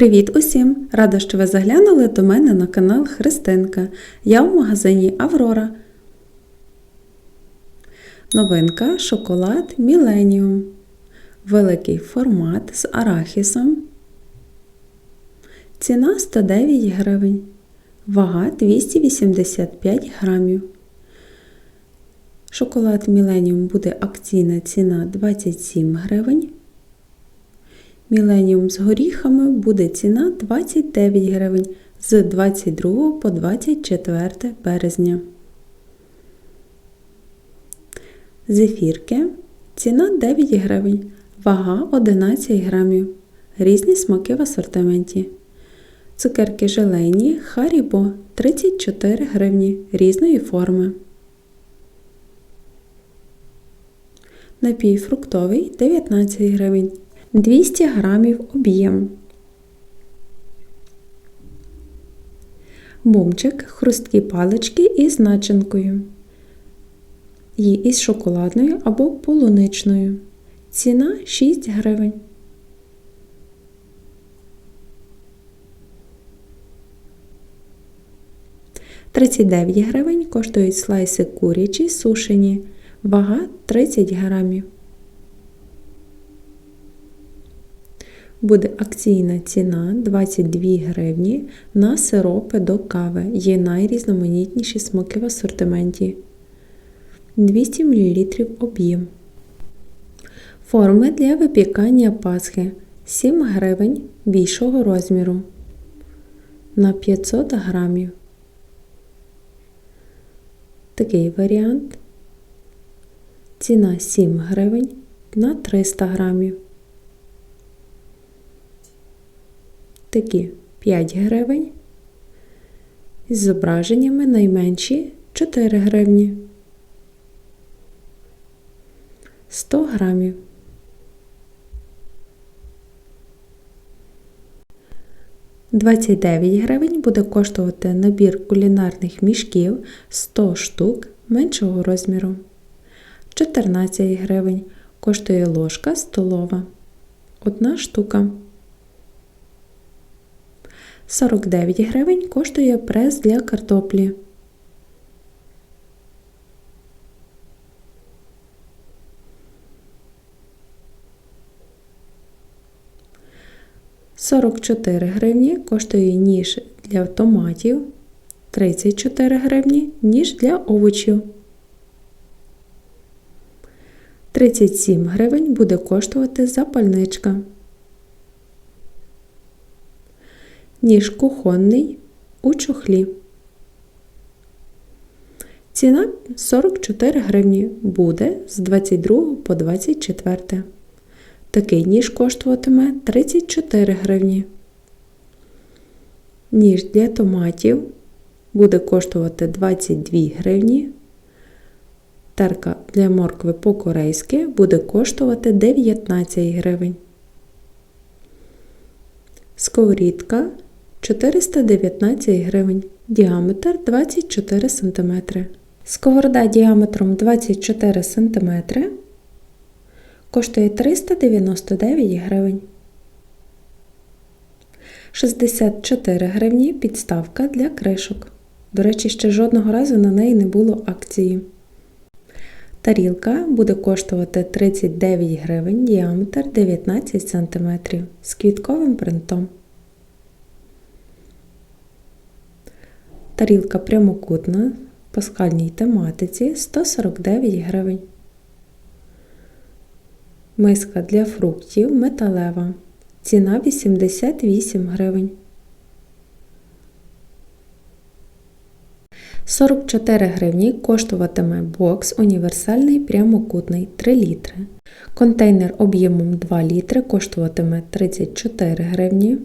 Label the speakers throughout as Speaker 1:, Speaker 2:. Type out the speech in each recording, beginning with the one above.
Speaker 1: Привіт усім! Рада, що ви заглянули до мене на канал Христинка. Я в магазині Аврора. Новинка шоколад Millennium. Великий формат з арахісом. Ціна 109 гривень. Вага 285 грамів. Шоколад Millennium буде акційна ціна 27 гривень. Міленіум з горіхами буде ціна 29 гривень з 22 по 24 березня. Зефірки ціна 9 гривень, вага 11 грамів. Різні смаки в асортименті. Цукерки желейні Харібо 34 гривні різної форми. Напій фруктовий 19 гривень. 200 грамів об'єм. Бумчик хрусткі палички із начинкою. Є із шоколадною або полуничною. Ціна 6 гривень. Тридцять дев'ять гривень коштують слайси курячі сушені. Вага 30 грамів. Буде акційна ціна 22 гривні на сиропи до кави. Є найрізноманітніші смаки в асортименті. 200 мл об'єм. Форми для випікання пасхи 7 гривень більшого розміру на 500 грамів. Такий варіант. Ціна 7 гривень на 300 грамів. Такі 5 гривень. З зображеннями найменші 4 гривні. 100 грамів. Двадцять дев'ять гривень буде коштувати набір кулінарних мішків 100 штук меншого розміру. 14 гривень коштує ложка столова. Одна штука. 49 гривень коштує прес для картоплі. Сорок чотири гривні коштує ніж для томатів, 34 гривні ніж для овочів. 37 гривень буде коштувати запальничка. Ніж кухонний у чохлі. Ціна 44 гривні буде з 22 по 24. Такий ніж коштуватиме 34 гривні. Ніж для томатів буде коштувати 22 гривні. Терка для моркви по-корейськи буде коштувати 19 гривень. Сковорідка 419 гривень, діаметр 24 см. Сковорода діаметром 24 см коштує 399 гривень. 64 гривні підставка для кришок. До речі, ще жодного разу на неї не було акції. Тарілка буде коштувати 39 гривень, діаметр 19 см з квітковим принтом. Тарілка прямокутна в паскальній тематиці 149 гривень. Миска для фруктів металева. Ціна 88 гривень. 44 гривні коштуватиме бокс універсальний прямокутний 3 літри. Контейнер об'ємом 2 літри коштуватиме 34 гривні.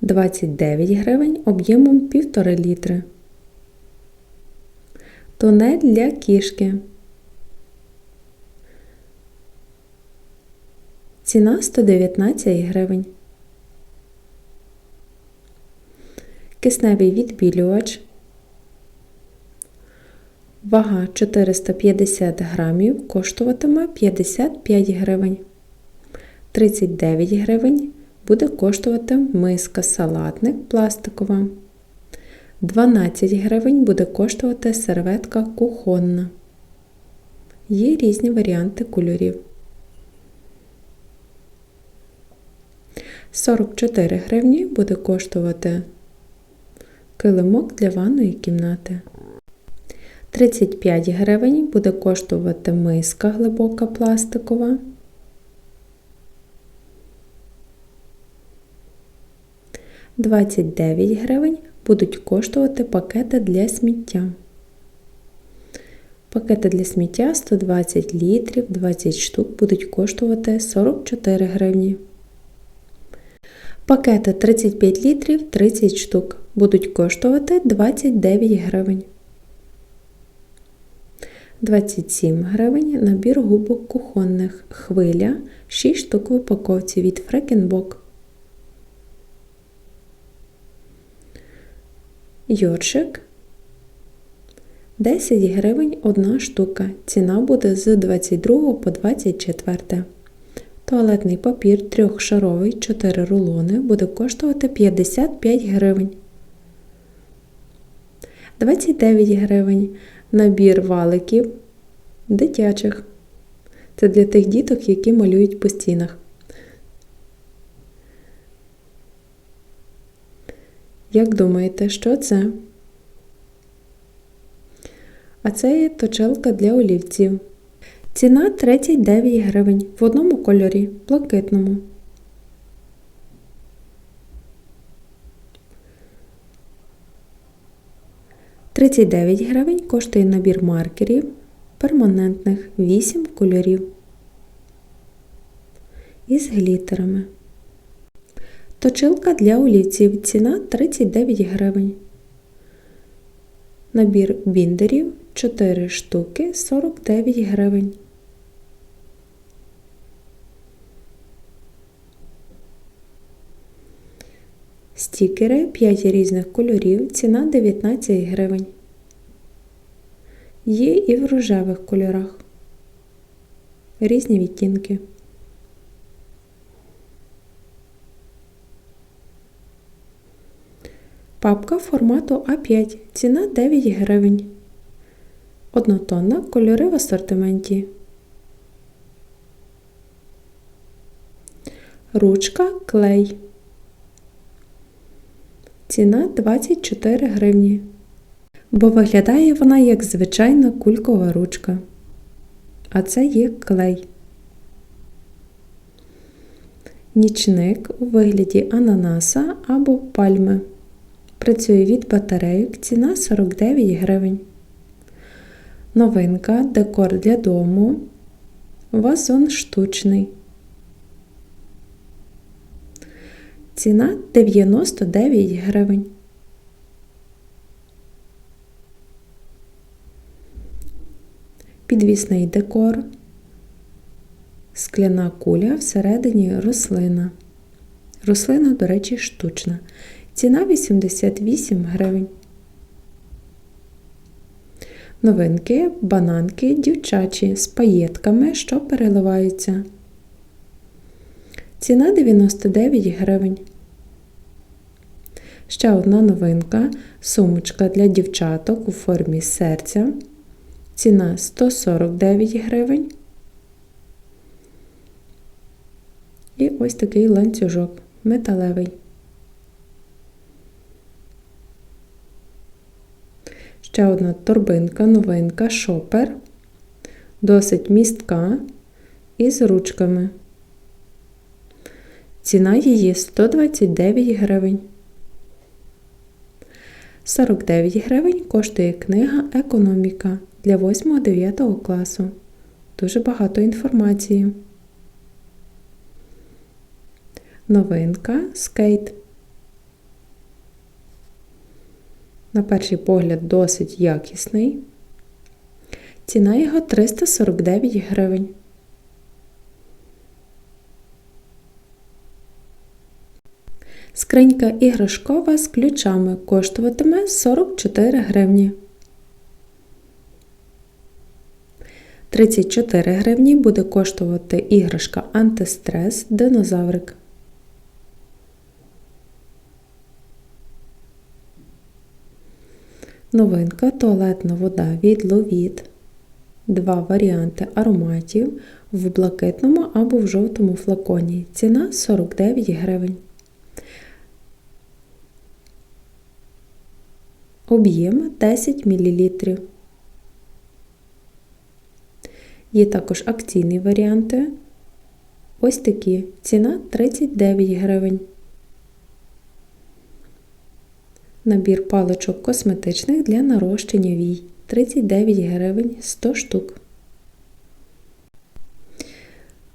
Speaker 1: 29 гривень об'ємом 1,5 літри. Тунель для кішки. Ціна 119 гривень. Кисневий відбілювач. Вага 450 грамів коштуватиме 55 гривень. 39 гривень буде коштувати миска салатник пластикова. 12 гривень буде коштувати серветка кухонна. Є різні варіанти кольорів. 44 гривні буде коштувати килимок для ванної кімнати. 35 гривень буде коштувати миска глибока пластикова. 29 гривень будуть коштувати пакети для сміття. Пакети для сміття 120 літрів, 20 штук будуть коштувати 44 гривні. Пакети 35 літрів 30 штук будуть коштувати 29 гривень. 27 гривень набір губок кухонних хвиля 6 штук в упаковці від Фрекенбок. Йоршик 10 гривень одна штука. Ціна буде з 22 по 24. Туалетний папір трьохшаровий 4 рулони буде коштувати 55 гривень. 29 гривень набір валиків дитячих. Це для тих діток, які малюють по стінах. Як думаєте, що це? А це є точилка для олівців. Ціна 39 гривень в одному кольорі блакитному. Тридцять дев'ять гривень коштує набір маркерів перманентних 8 кольорів із глітерами. Точилка для олівців. Ціна 39 гривень. Набір біндерів 4 штуки 49 гривень. Стікери 5 різних кольорів. Ціна 19 гривень. Є і в рожевих кольорах. Різні відтінки. Папка формату А5. Ціна 9 гривень. Однотонна кольори в асортименті. Ручка клей. Ціна 24 гривні. Бо виглядає вона як звичайна кулькова ручка. А це є клей. Нічник у вигляді ананаса або пальми. Працює від батарейок, ціна 49 гривень. Новинка декор для дому. Вазон штучний. Ціна 99 гривень. Підвісний декор. Скляна куля всередині рослина. Рослина, до речі, штучна. Ціна 88 гривень. Новинки, бананки дівчачі з паєтками, що переливаються. Ціна 99 гривень. Ще одна новинка сумочка для дівчаток у формі серця. Ціна 149 гривень. І ось такий ланцюжок металевий. Ще одна торбинка, новинка, шопер, досить містка із ручками. Ціна її 129 гривень. 49 гривень коштує книга Економіка для 8-9 класу. Дуже багато інформації. Новинка скейт. На перший погляд, досить якісний. Ціна його 349 гривень. Скринька іграшкова з ключами коштуватиме 44 гривні. 34 гривні буде коштувати іграшка антистрес динозаврик. Новинка туалетна вода від Ловіт. Два варіанти ароматів в блакитному або в жовтому флаконі. Ціна 49 гривень. Об'єм 10 мл. Є також акційні варіанти. Ось такі. Ціна 39 гривень. Набір паличок косметичних для нарощення вій 39 гривень 100 штук.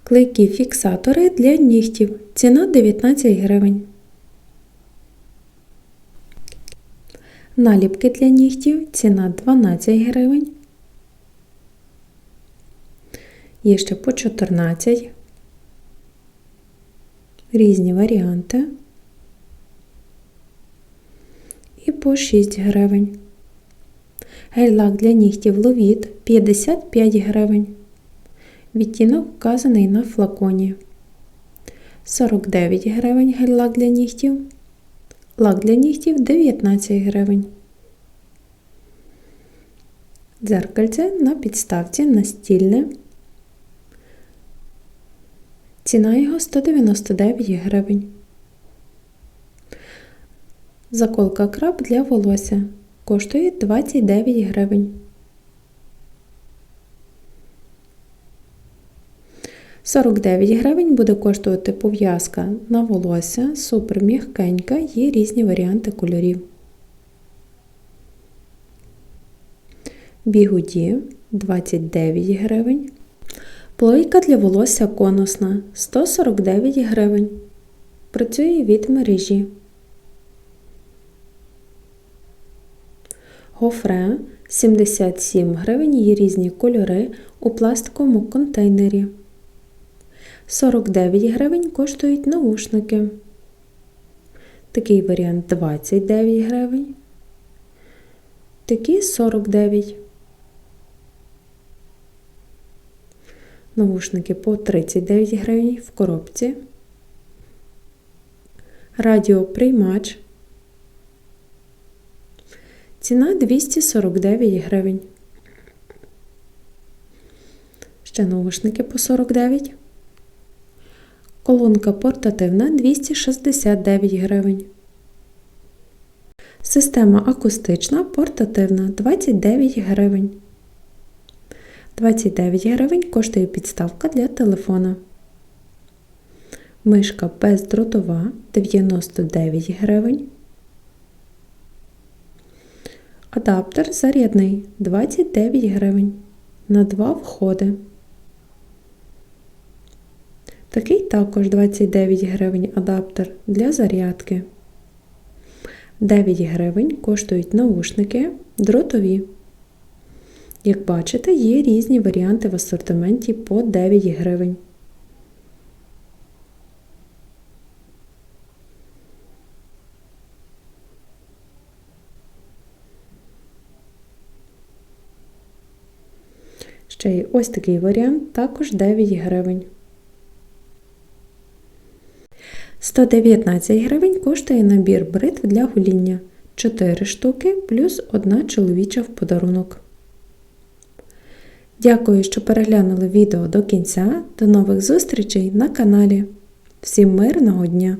Speaker 1: Клейкі фіксатори для нігтів. Ціна 19 гривень. Наліпки для нігтів. Ціна 12 гривень. Є ще по 14. Різні варіанти. І по 6 гривень. Гель-лак для нігтів ловіт 55 гривень. Відтінок вказаний на флаконі. 49 гривень гель-лак для нігтів. Лак для нігтів 19 гривень. Дзеркальце на підставці настільне. Ціна його 199 гривень. Заколка краб для волосся коштує 29 гривень. 49 гривень буде коштувати пов'язка на волосся, супер м'ягкенька, є різні варіанти кольорів. Бігуді 29 гривень. Плойка для волосся конусна 149 гривень. Працює від мережі. Гофре 77 гривень, є різні кольори у пластиковому контейнері. 49 гривень коштують наушники. Такий варіант 29 гривень. Такі 49. Навушники по 39 гривень в коробці. Радіоприймач. Ціна 249 гривень. Ще наушники по 49. Колонка портативна 269 гривень. Система акустична портативна 29 гривень. 29 гривень коштує підставка для телефона. Мишка бездротова 99 гривень. Адаптер зарядний 29 гривень. На 2 входи. Такий також 29 гривень адаптер для зарядки. 9 гривень коштують наушники дротові. Як бачите, є різні варіанти в асортименті по 9 гривень. Ще є ось такий варіант, також 9 гривень. 119 гривень коштує набір бритв для гоління. 4 штуки плюс 1 чоловіча в подарунок. Дякую, що переглянули відео до кінця. До нових зустрічей на каналі. Всім мирного дня!